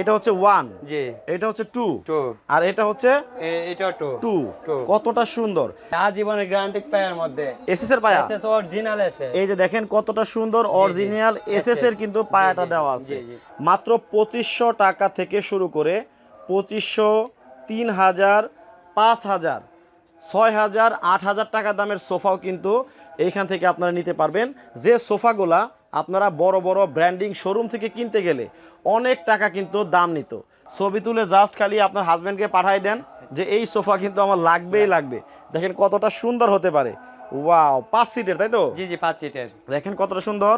এটা হচ্ছে ওয়ান জি। এটা হচ্ছে টু টু আর এটা হচ্ছে এটা টু টু. কতটা সুন্দর। আজীবনের গ্যারান্টি পায়ের মধ্যে। এসএস এর পায়া। এসএস অরিজিনাল এসএস এই যে দেখেন কতটা সুন্দর অরিজিনাল এসএস এর কিন্তু পায়াটা দেওয়া আছে। মাত্র পঁচিশশো টাকা থেকে শুরু করে পঁচিশশো তিন হাজার পাঁচ হাজার ছয় হাজার আট হাজার টাকা দামের সোফাও কিন্তু এইখান থেকে আপনারা নিতে পারবেন। যে সোফাগুলা আপনারা বড় বড় ব্র্যান্ডিং শোরুম থেকে কিনতে গেলে অনেক টাকা কিন্তু দাম নিত। ছবি তুলে জাস্ট খালি আপনার হাজব্যান্ডকে পাঠাই দেন যে এই সোফা কিন্তু আমার লাগবেই লাগবে। দেখেন কতটা সুন্দর হতে পারে। ওয়াও পাঁচ সিটের তাই তো? জি জি পাঁচ সিটের দেখেন কতটা সুন্দর।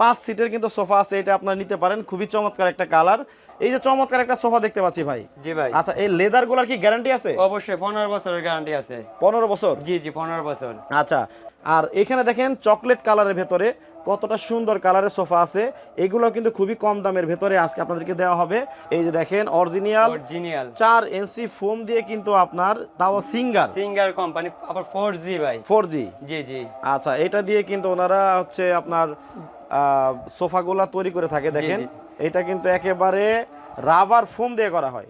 পাঁচ সিটের কিন্তু সোফা আছে এটা আপনারা নিতে পারেন। খুবই চমৎকার একটা কালার এই যে চমৎকার একটা সোফা দেখতে পাচ্ছি ভাই। জি ভাই। আচ্ছা এই লেদারগুলার কি গ্যারান্টি আছে? অবশ্যই পনেরো বছরের গ্যারান্টি আছে। পনেরো বছর? জি জি পনেরো বছর। আচ্ছা আর এখানে দেখেন চকলেট কালারের ভেতরে কতটা সুন্দর কালারের সোফা আছে এগুলো কিন্তু খুবই কম দামের ভেতরে আজকে আপনাদেরকে দেওয়া হবে। এই যে দেখেন অরিজিনাল অরিজিনাল চার এনসি ফোম দিয়ে কিন্তু আপনার তাও সিঙ্গার। সিঙ্গার কোম্পানি আবার ফোর জি ভাই। Four G G. আচ্ছা এটা দিয়ে কিন্তু ওনারা হচ্ছে আপনার আহ, সোফাগুলা তৈরি করে থাকে দেখেন। এটা কিন্তু একেবারে রাবার ফোম দিয়ে করা হয়।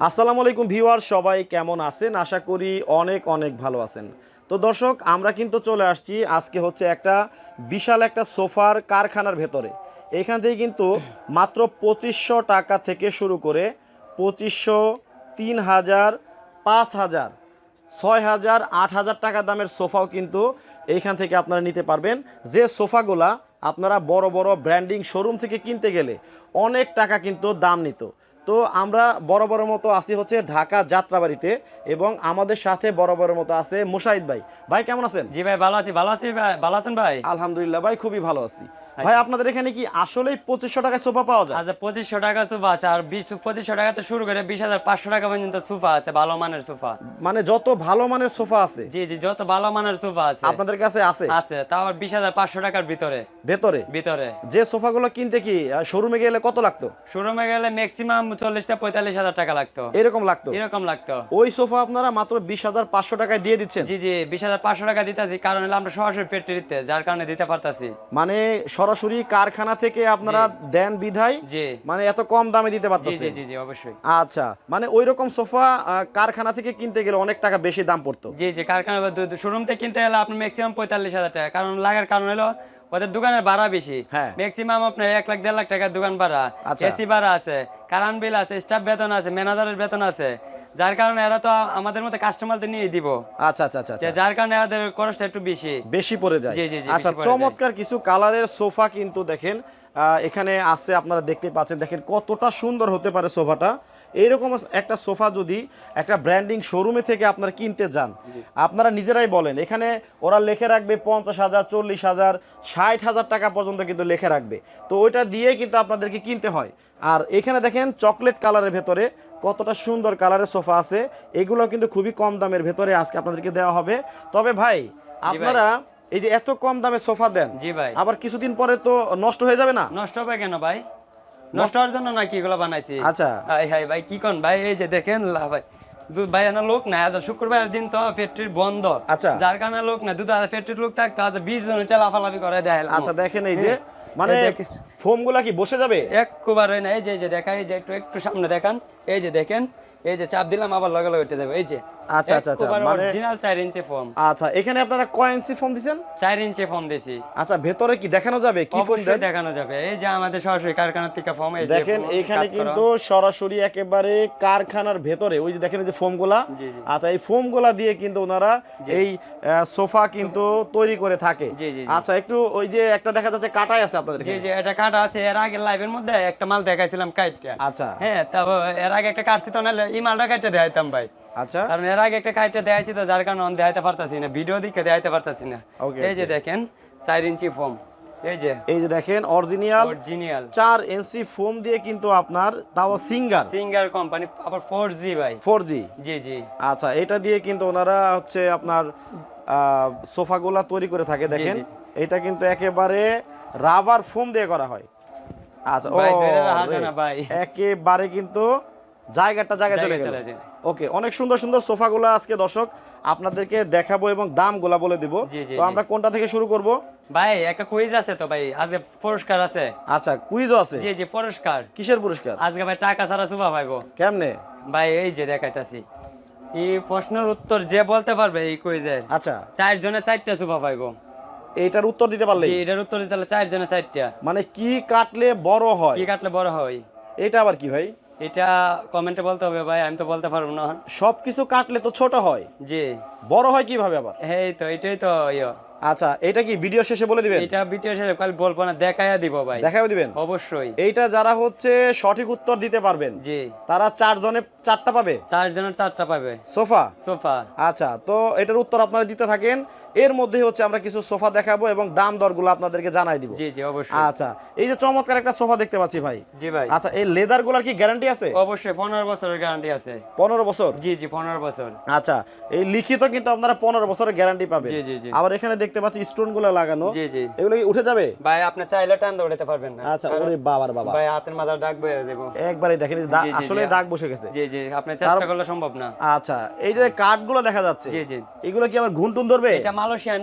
আসসালামু আলাইকুম ভিউয়ার সবাই কেমন আছেন? আশা করি অনেক অনেক ভালো আছেন। তো দর্শক, আমরা কিন্তু চলে আসছি আজকে হচ্ছে একটা বিশাল একটা সোফার কারখানার ভেতরে। এখান থেকে কিন্তু মাত্র পঁচিশশো টাকা থেকে শুরু করে পঁচিশশো তিন হাজার, পাঁচ হাজার, ছয় হাজার, আট হাজার টাকা দামের সোফাও কিন্তু এইখান থেকে আপনারা নিতে পারবেন। যে সোফাগুলা আপনারা বড় বড় ব্র্যান্ডিং শোরুম থেকে কিনতে গেলে অনেক টাকা কিন্তু দাম নিত। তো আমরা বড় বড় মতো আছি হচ্ছে ঢাকা যাত্রাবাড়িতে এবং আমাদের সাথে বড় বড় মতো আছে মুশাহিদ ভাই। ভাই কেমন আছেন? জি ভাই ভালো আছি। ভালো আছি ভাই ভালো আছেন ভাই? আলহামদুলিল্লাহ ভাই খুবই ভালো আছি। ভাই আপনাদের এখানে কি আসলেই পঁচিশশো টাকায় সোফা পাওয়া যায়? আচ্ছা পঁচিশশো টাকা সোফা আছে আর বিশ পঁচিশশো টাকা তো শুরু করে বিশ হাজার পাঁচশো টাকা পর্যন্ত সোফা আছে ভালো মানের সোফা। মানে যত ভালো মানের সোফা আছে? জি জি যত ভালো মানের সোফা আছে। আপনাদের কাছে আছে? আছে তাও আবার বিশ হাজার পাঁচশো টাকার ভিতরে। ভেতরে? ভিতরে। যে সোফাগুলো কিনতে কি শোরুমে গেলে কত লাগতো? শোরুমে গেলে ম্যাক্সিমাম চল্লিশটা পঁয়তাল্লিশ হাজার টাকা লাগতো। এরকম লাগতো? এরকম লাগতো। ওই সোফা আপনারা মাত্র বিশ হাজার পাঁচশো টাকায় দিয়ে দিচ্ছেন? জি জি বিশ হাজার পাঁচশো টাকা দিতেছি কারণ হলো আমরা সরাসরি ফ্যাক্টরিতে যার কারণে দিতে পারতাছি। মানে সরাসরি কারখানা থেকে আপনারা দেন বিধায়? মানে এত কম দামে দিতে পারতেছেন? জি জি অবশ্যই। আচ্ছা মানে ওই রকম সোফা কারখানা থেকে কিনতে গেলে অনেক টাকা বেশি দাম পড়তো? জি জি কারখানা শোরুম থেকে কিনতে গেলে আপনার ম্যাক্সিমাম পঁয়তাল্লিশ হাজার টাকা। কারণ লাগার কারণ হলো ওদের দোকানের ভাড়া বেশি। হ্যাঁ। ম্যাক্সিমাম আপনার এক লাখ দেড় লাখ টাকার দোকান ভাড়া। আচ্ছা। এসি ভাড়া আছে কারেন্ট বিল আছে স্টাফ বেতন আছে ম্যানেজারের বেতন আছে। যার কারণে এরা তো আমাদের মতো কাস্টমারদের নিয়ে দিব। আচ্ছা আচ্ছা আচ্ছা আচ্ছা। যার কারণে এদের খরচটা একটু বেশি। বেশি পড়ে যায়। জি, জি, জি, আচ্ছা। চমৎকার কিছু কালারের সোফা কিন্তু দেখেন এখানে আছে আপনারা দেখতে পাচ্ছেন। দেখেন কতটা সুন্দর হতে পারে সোফাটা। এইরকম একটা সোফা যদি একটা ব্র্যান্ডিং শোরুমে থেকে আপনারা কিনতে যান আপনারা নিজেরাই বলেন এখানে ওরা লেখে রাখবে পঞ্চাশ হাজার চল্লিশ হাজার ষাট হাজার টাকা পর্যন্ত কিন্তু লিখে রাখবে। তো ওইটা দিয়ে কিন্তু আপনাদেরকে কিনতে হয়। আর এখানে দেখেন চকলেট কালারের ভেতরে কতটা সুন্দর কালারের সোফা আছে এগুলো কিন্তু খুবই কম দামের ভেতরে আজকে আপনাদেরকে দেওয়া হবে। তবে ভাই আপনারা এই যে এত কম দামে সোফা দেন জি ভাই। আবার কিছুদিন পরে তো নষ্ট হয়ে যাবে না? নষ্ট হবে কেন ভাই? নষ্ট হওয়ার জন্য নাকি এগুলো বানাইছি? আচ্ছা। হাই হাই ভাই কি কোন ভাই? এই যে দেখেন লা ভাই। ভাই না লোক না আজ শুক্রবার দিন তো ফ্যাক্টরি বন্ধ। আচ্ছা। যার কারণে লোক না দুধ ফ্যাক্টরি লোক থাকতো আজ বিশ জন লাফালাফি করে দেয়। আচ্ছা দেখেন এই যে হ্যাঁ। মানে এই দেখেন। ফোমগুলা কি বসে যাবে একবারে না, এই যে এই যে দেখা এই যে একটু একটু সামনে দেখান এই যে দেখেন এই যে চাপ দিলাম আবার লগে লগে উঠে যাবে। এই যে আচ্ছা, আচ্ছা, আচ্ছা, মানে- অরিজিনাল চার ইঞ্চি ফোম আচ্ছা এখানে আপনারা কয়েন্সি ফোম দিছেন? চার ইঞ্চি ফোম দিছি। আচ্ছা ভেতরে কি দেখানো যাবে? কি অবশ্যই দেখানো যাবে। এই যে আমাদের সরাসরি কারখানার থেকে ফোম এই দেখেন এখানে কিন্তু সরাসরি একেবারে কারখানার ভেতরে ওই যে দেখেন এই যে ফোমগুলা জি, জি। আচ্ছা এই ফোমগুলা দিয়ে কিন্তু ওনারা এই সোফা কিন্তু তৈরি করে থাকে। আচ্ছা একটু ওই যে একটা দেখা যাচ্ছে কাটাই আছে আপনাদের জি জি এটা কাটা আছে। এর আগে লাইভের মধ্যে একটা মাল দেখাইছিলাম কাইটটা। আচ্ছা। হ্যাঁ তারপর এর আগে একটা কাটছি তো নাহলে এই মালটা কাটতে দেখাইতাম ভাই। আচ্ছা। কারণ এর আগে একটা কাইটটা দেখাইছি তো যার কারণে আমি দেখাইতে পারতাছি না। ভিডিও দিকে দেখাইতে পারতাছি না। এই যে দেখেন চার ইঞ্চি ফোম এই যে। এই যে দেখেন অরিজিনাল অরিজিনাল চার ইঞ্চি ফোম দিয়ে কিন্তু আপনার তাও সিঙ্গার সিঙ্গার কোম্পানি আবার ফোর জি ভাই। Four G G. আচ্ছা এটা দিয়ে কিন্তু ওনারা হচ্ছে আপনার আহ, সোফাগুলা তৈরি করে থাকে দেখেন। এটা কিন্তু একেবারে রাবার ফোম দিয়ে করা হয়। আচ্ছা ও ভাই, ধরে রাখা না ভাই। একেবারে কিন্তু জায়গাটা জায়গায় চলে গেল। ওকে অনেক সুন্দর সুন্দর সোফাগুলো আজকে দর্শক আপনাদেরকে দেখাবো এবং দামগুলা বলে দিব। তো আমরা কোনটা থেকে শুরু করব? ভাই একটা কুইজ আছে তো ভাই আজকে পুরস্কার আছে। আচ্ছা কুইজও আছে? জি জি পুরস্কার। কিসের পুরস্কার? আজকে ভাই টাকা ছাড়া সুবা পাইবো কেমনে? ভাই এই যে দেখাইতাছি। এই প্রশ্নের উত্তর যে বলতে পারবে এই কুইজের আচ্ছা। চার জনে চারটা সুবা পাইবো এইটার উত্তর দিতে পারলে জি এটার উত্তর দিতে হলে চার জনে চারটা। মানে কি কাটলে বড় হয়? কি কাটলে বড় হয়? এটা আবার কি ভাই? এটা কমেন্টে বলতে হবে ভাই আমি তো বলতে পারব না। সবকিছু কাটলে তো ছোট হয়। জি। বড় হয় কীভাবে আবার? এই তো এটাই তো ইয়ে। আচ্ছা এটা কি ভিডিও শেষে বলে দিবেন? এটা ভিডিও শেষে কাল বলব না দেখাইয়া দিব ভাই। দেখাও দিবেন? অবশ্যই। এইটা যারা হচ্ছে সঠিক উত্তর দিতে পারবেন জি। তারা চার চারজনে চারটা পাবে? চার জনের চারটা পাবে। সোফা? সোফা। আচ্ছা তো এটার উত্তর আপনারা দিতে থাকেন। এর মধ্যে হচ্ছে আমরা কিছু সোফা দেখাবো এবং দাম দরগুলো আপনাদেরকে জানাই দিব। জি জি অবশ্যই। আচ্ছা এই যে চমৎকার একটা সোফা দেখতে পাচ্ছি ভাই। জি ভাই। আচ্ছা এই লেদারগুলার কি গ্যারান্টি আছে? অবশ্যই পনেরো বছরের গ্যারান্টি আছে। পনেরো বছর? জি জি পনেরো বছর। আচ্ছা এই লিখিত কিন্তু আপনারা পনেরো বছরের গ্যারান্টি পাবেন। জি, জি, জি। আবার এখানে দেখতে পাচ্ছি স্টোনগুলো লাগানো। জি জি। এগুলো কি উঠে যাবে? ভাই আপনি চাইলে টান দৌড়াতে পারবেন না। আচ্ছা ওরে বাবার বাবা। ভাই হাতের মাথার ডাক বয়ে দেবো একবারে দেখেন আসলে দাগ বসে গেছে। জি জি আপনি চেষ্টা করলে সম্ভব না। আচ্ছা এই যে কাঠগুলো দেখা যাচ্ছে। জি জি। এগুলো কি আবার ঘুনটুন ধরবে? এটা মালয়েশিয়ান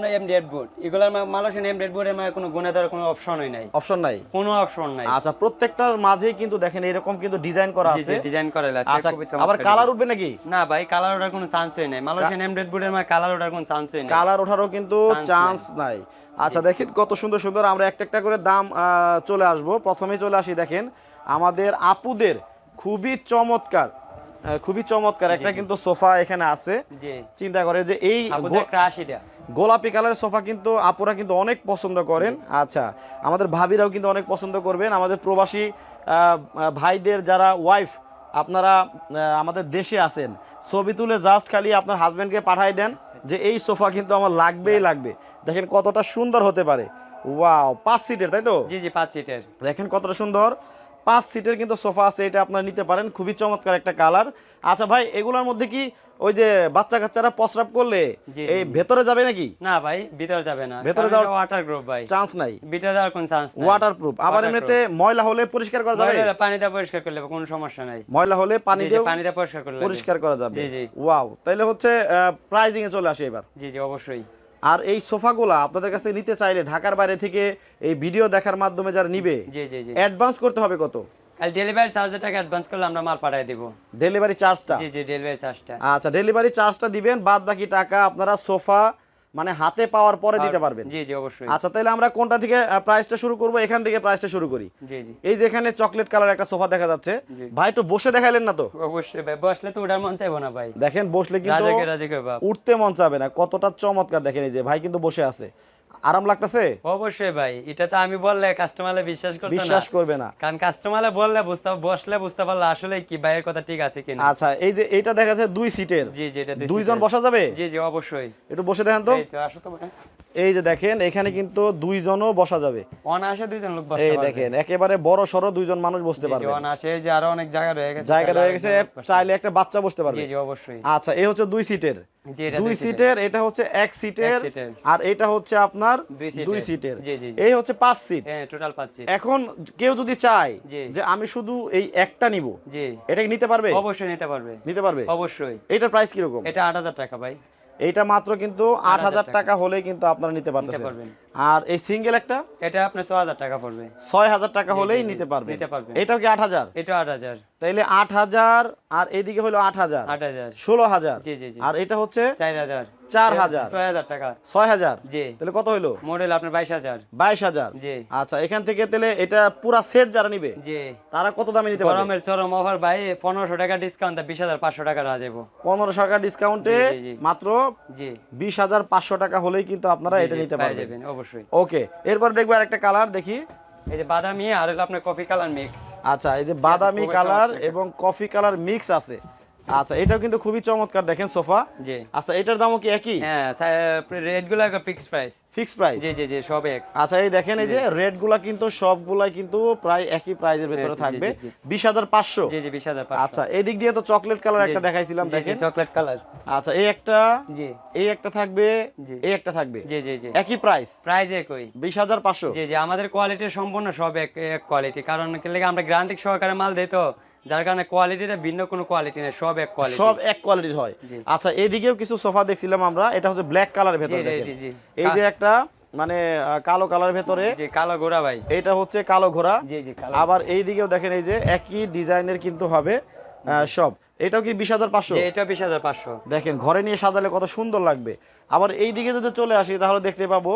বোর্ড এগুলোর মালয়েশিয়ান বোর্ডের মানে কোনো গুণে দেওয়ার কোনো অপশনই নাই। অপশন নাই? কোনো অপশন নাই। আচ্ছা প্রত্যেকটার মাঝেই কিন্তু দেখেন এরকম কিন্তু ডিজাইন করা আছে। ডিজাইন করা আছে। আবার কালার উঠবে নাকি? না ভাই কালার ওঠার কোনো চান্সই নাই। মালয়েশিয়ান বোর্ডের মানে কালার ওঠার কোনো চান্সই নাই। কালার ওঠারও কিন্তু চান্স নাই। আচ্ছা দেখেন কত সুন্দর সুন্দর আমরা একটা একটা করে দাম আহ, চলে আসব। প্রথমেই চলে আসি দেখেন। আমাদের আপুদের খুবই চমৎকার খুবই চমৎকার একটা কিন্তু সোফা এখানে আছে। চিন্তা করে যে এই গো- ক্রাশিটা গোলাপি কালারের সোফা কিন্তু আপুরা কিন্তু অনেক পছন্দ করেন। আচ্ছা আমাদের ভাবিরাও কিন্তু অনেক পছন্দ করবেন। আমাদের প্রবাসী ভাইদের যারা ওয়াইফ আপনারা আমাদের দেশে আছেন ছবি তুলে জাস্ট খালি আপনার হাজব্যান্ডকে পাঠাই দেন যে এই সোফা কিন্তু আমার লাগবেই লাগবে। দেখেন কতটা সুন্দর হতে পারে। ওয়াও পাঁচ সিটের তাই তো? জি জি পাঁচ সিটের দেখেন কতটা সুন্দর। পাঁচ সিটের কিন্তু সোফা আছে এটা আপনারা নিতে পারেন। খুবই চমৎকার একটা কালার। আচ্ছা ভাই এগুলোর মধ্যে কি ওই যে বাচ্চা কাচ্চারা প্রস্রাব করলে এই ভেতরে যাবে নাকি? না ভাই ভিতরে যাবে না। ভেতরে যাওয়ার- ওয়াটার গ্রুপ ভাই। চান্স নাই। ভিতরে যাওয়ার কোনো চান্স নাই। ওয়াটার প্রুফ আবার এমনিতে ময়লা হলে পরিষ্কার করা যাবে? ময়লা পানি দিয়ে পরিষ্কার করলে কোনো সমস্যা নাই। ময়লা হলে পানি দিয়ে পরিষ্কার করলে পরিষ্কার করা যাবে। জি, জি। ওয়াও তাহলে হচ্ছে প্রাইজিং এ চলে আসে এবার। জি জি অবশ্যই। আর এই সোফাগুলো আপনাদের কাছে নিতে চাইলে ঢাকার বাইরে থেকে এই ভিডিও দেখার মাধ্যমে যারা নিবে অ্যাডভান্স করতে হবে কত? ডেলিভারি টাকা অ্যাডভান্স করলে আমরা মাল পাঠিয়ে দিব। ডেলিভারি চার্জটা জি জি ডেলিভারি চার্জটা আচ্ছা ডেলিভারি চার্জটা দিবেন বাদ বাকি টাকা আপনারা সোফা মানে হাতে পাওয়ার পরে দিতে পারবেন। জি জি অবশ্যই। আচ্ছা তাহলে আমরা কোনটা থেকে প্রাইসটা শুরু করব? এখান থেকে প্রাইসটা শুরু করি। জি জি। এই যে এখানে চকলেট কালার একটা সোফা দেখা যাচ্ছে। ভাই একটু বসে দেখাইলেন না তো? অবশ্যই ভাই বসলে তো ওঠার মন চাইব না ভাই। দেখেন বসলে কিন্তু রাজকে রাজকে বাপ উঠতে মন চাবে না। কতটা চমৎকার দেখেন এই যে ভাই কিন্তু বসে আছে। আরাম লাগতেছে? অবশ্যই ভাই এটা তো আমি বললে কাস্টমারে বিশ্বাস করতে না। বিশ্বাস করবে না। কারণ কাস্টমারে বললে বুঝতে বসলে বুঝতে পারলে আসলে কি ভাইয়ের কথা ঠিক আছে কিনা। আচ্ছা এই যে এইটা দেখা যাচ্ছে দুই সিটের। জি জি এটা দুইজন বসা যাবে? জি জি অবশ্যই। একটু বসে দেখেন তো। এই তো আসো তো এই যে দেখেন এখানে কিন্তু দুইজনও বসা যাবে। অনায়াসে দুইজন লোক বসতে এই দেখেন একেবারে বড় সড়ো দুইজন মানুষ বসতে পারবে। অনায়াসে এই যে আরও অনেক জায়গা রয়ে গেছে জায়গা রয়ে গেছে চাইলে একটা বাচ্চা বসতে পারবে। পারবে জি জি অবশ্যই। আচ্ছা এই হচ্ছে দুই সিটের। জি এটা দুই। সিটের। এটা হচ্ছে এক সিটের। আর এটা হচ্ছে আপনার সিটের। দুই সিটের। এই হচ্ছে পাঁচ সিট টোটাল পাঁচ সিট এখন কেউ যদি চায় যে আমি শুধু এই একটা নিব এটা নিতে পারবে? অবশ্যই নিতে পারবে। নিতে পারবে? অবশ্যই। এটার প্রাইস কীরকম? এটা আট হাজার টাকা ভাই। এইটা মাত্র কিন্তু আট হাজার টাকা। হলে কিন্তু আপনারা নিতে পারতে পারবেন। আর এই সিঙ্গেল একটা? এটা আপনার ছ হাজার টাকা পড়বে। ছয় হাজার টাকা হলেই নিতে পারবেন। এটাও কি আট হাজার? এটা আট হাজার। তাইলে আট হাজার আর এদিকে হলো আট হাজার। আট হাজার। ষোলো হাজার। জি জি জি। আর এটা হচ্ছে চার হাজার। চার হাজার। ছয় হাজার টাকা। ছয় হাজার। জি। তাহলে কত হইল? মডেল আপনার বাইশ হাজার। বাইশ হাজার। জি। আচ্ছা এখান থেকে তাহলে এটা পুরা সেট যারা নিবে জি। তারা কত দামে নিতে পারবে? গরমের চরম অফার ভাই পনেরোশো টাকা ডিসকাউন্ট বিশ হাজার পাঁচশো টাকা রাখা যাব পনেরো টাকা ডিসকাউন্টে। মাত্র জি। বিশ হাজার পাঁচশো টাকা হলেই কিন্তু আপনারা এটা নিতে পারবেন। অবশ্যই। ওকে এরপর দেখব আর একটা কালার দেখি। এই যে বাদামি আর হলো আপনার কফি কালার মিক্স আচ্ছা এই যে বাদামি কালার এবং কফি কালার মিক্স আছে। আচ্ছা এটাও কিন্তু খুবই চমৎকার দেখেন সোফা। জি। আচ্ছা এটার দামও কি একই? হ্যাঁ রেটগুলো ফিক্স প্রাইস ফিক্স প্রাইস জি জি জি সব এক। আচ্ছা এই দেখেন এই যে রেটগুলা কিন্তু সবগুলাই কিন্তু প্রায় একই প্রাইজের ভেতরে থাকবে। জি। বিশ হাজার পাঁচশো। জি জি বিশ হাজার আচ্ছা এই দিক দিয়ে তো চকলেট কালার একটা দেখাইছিলাম দেখেন। চকলেট কালার আচ্ছা এই একটা জি। এই একটা থাকবে জি। এই একটা থাকবে। জি জি জি। একই প্রাইস প্রাইস একই। বিশ হাজার পাঁচশো। জি জি আমাদের কোয়ালিটি সম্পূর্ণ সব এক এক কোয়ালিটি কারণ কি লাগে আমরা গ্যারান্টি সহকারে মাল দেই তো। যার কারণে কোয়ালিটিটা ভিন্ন কোনো কোয়ালিটি সব এক কোয়ালিটি সব এক কোয়ালিটির হয়। আচ্ছা এইদিকেও কিছু সোফা দেখছিলাম আমরা এটা হচ্ছে ব্ল্যাক কালার ভেতরে দেখেন। এই যে একটা মানে কালো কালার ভেতরে। জি কালো গোড়া ভাই। এটা হচ্ছে কালো ঘোড়া। জি জি আবার এই দিকেও দেখেন এই যে একই ডিজাইনের কিন্তু হবে সব। এটাও কি বিশ হাজার পাঁচশো? এটা বিশ হাজার পাঁচশো। দেখেন ঘরে নিয়ে সাজালে কত সুন্দর লাগবে। আবার এই দিকে যদি চলে আসি তাহলে দেখতে পাবো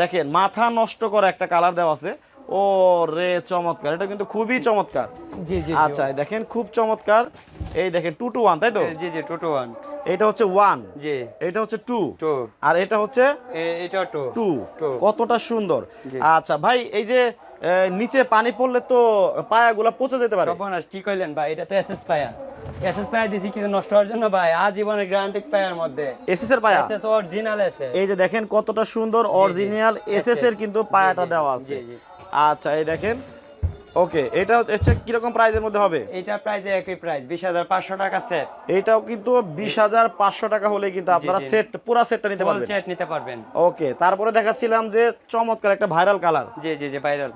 দেখেন মাথা নষ্ট করা একটা কালার দেওয়া আছে। ও রে চমৎকার। এটা কিন্তু খুবই চমৎকার। জি জি আচ্ছা দেখেন খুব চমৎকার। এই দেখেন টু টু ওয়ান তাই তো? জি জি টু টু ওয়ান এটা হচ্ছে ওয়ান জি। এটা হচ্ছে টু টু আর এটা হচ্ছে এটা টু টু. কতটা সুন্দর। আচ্ছা ভাই এই যে নিচে পানি পড়লে তো পায়াগুলা পচে যেতে পারে। সর্বনাশ কি কইলেন ভাই? এটা তো এসএস পায়া। এসএস পায়া দিছি কিন্তু নষ্ট হওয়ার জন্য ভাই। আজীবনের গ্যারান্টি পায়ার মধ্যে। এসএস এর পায়া? SS original SS. এই যে দেখেন কতটা সুন্দর অরিজিনাল এসএস। এর কিন্তু পায়াটা দেওয়া আছে। জি, জি। আচ্ছা এই দেখেন। ওকে এটা হচ্ছে কীরকম প্রাইজের মধ্যে হবে? এটা প্রাইস একই প্রাইস বিশ হাজার পাঁচশো টাকা সেট এটাও কিন্তু বিশ হাজার পাঁচশো টাকা হলে কিন্তু আপনারা সেট পুরো সেটটা নিতে পারবেন। সেট নিতে পারবেন। ওকে তারপরে দেখাচ্ছিলাম যে চমৎকার একটা ভাইরাল কালার। জি জি জি ভাইরাল।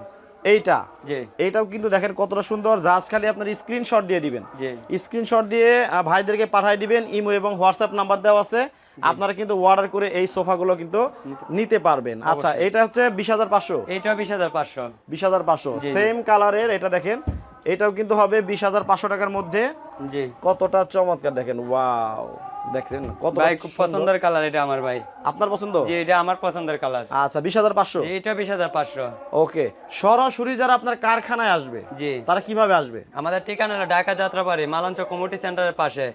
এইটা। জি। এইটাও কিন্তু দেখেন কতটা সুন্দর জাস্ট খালি আপনার স্ক্রিনশট দিয়ে দিবেন। জি। স্ক্রিনশট দিয়ে ভাইদেরকে পাঠিয়ে দিবেন ইমো এবং হোয়াটসঅ্যাপ নাম্বার দেওয়া আছে। আপনারা কিন্তু অর্ডার করে এই সোফাগুলো কিন্তু নিতে পারবেন। আচ্ছা এটা হচ্ছে বিশ হাজার পাঁচশো। এইটাও বিশ হাজার পাঁচশো। বিশ হাজার পাঁচশো। সেম কালারের এটা দেখেন এটাও কিন্তু হবে বিশ হাজার পাঁচশো টাকার মধ্যে। জি। কতটা চমৎকার দেখেন ওয়াও দেখছেন কত ভাই খুব পছন্দের কালার এটা আমার ভাই। আপনার পছন্দ? জি এটা আমার পছন্দের কালার। আচ্ছা বিশ হাজার পাঁচশো। এটা বিশ হাজার পাঁচশো। ওকে সরাসরি যারা আপনার কারখানায় আসবে জি। তারা কীভাবে আসবে? আমাদের ঠিকানা ঢাকা যাত্রাবাড়ি মালাঞ্চ কমিউনিটি সেন্টারের পাশে।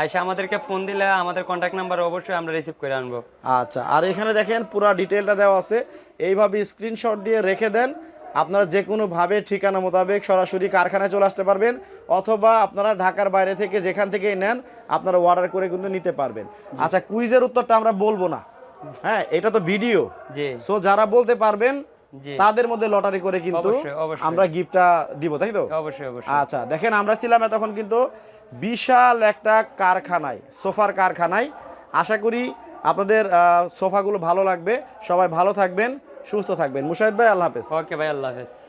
আইসা আমাদেরকে ফোন দিলে আমাদের কন্ট্যাক্ট নাম্বার অবশ্যই আমরা রিসিভ করে আনব। আচ্ছা আর এখানে দেখেন পুরো ডিটেলটা দেওয়া আছে। এইভাবে স্ক্রিনশট দিয়ে রেখে দেন। আপনারা যে কোনোভাবে ঠিকানা মোতাবেক সরাসরি কারখানায় চলে আসতে পারবেন অথবা আপনারা ঢাকার বাইরে থেকে যেখান থেকেই নেন আপনারা অর্ডার করে কিন্তু নিতে পারবেন। আচ্ছা কুইজের উত্তরটা আমরা বলব না। হ্যাঁ এটা তো ভিডিও জি। সো যারা বলতে পারবেন তাদের মধ্যে লটারি করে কিন্তু। আমরা গিফটটা দিব তাই তো? অবশ্যই অবশ্যই। আচ্ছা দেখেন আমরা ছিলাম তখন কিন্তু বিশাল একটা কারখানায়, সোফার কারখানায়। আশা করি আপনাদের সোফাগুলো ভালো লাগবে। সবাই ভালো থাকবেন, সুস্থ থাকবেন। মুশাহিদ ভাই, আল্লাহ হাফেজ। ওকে ভাই, আল্লাহ হাফেজ।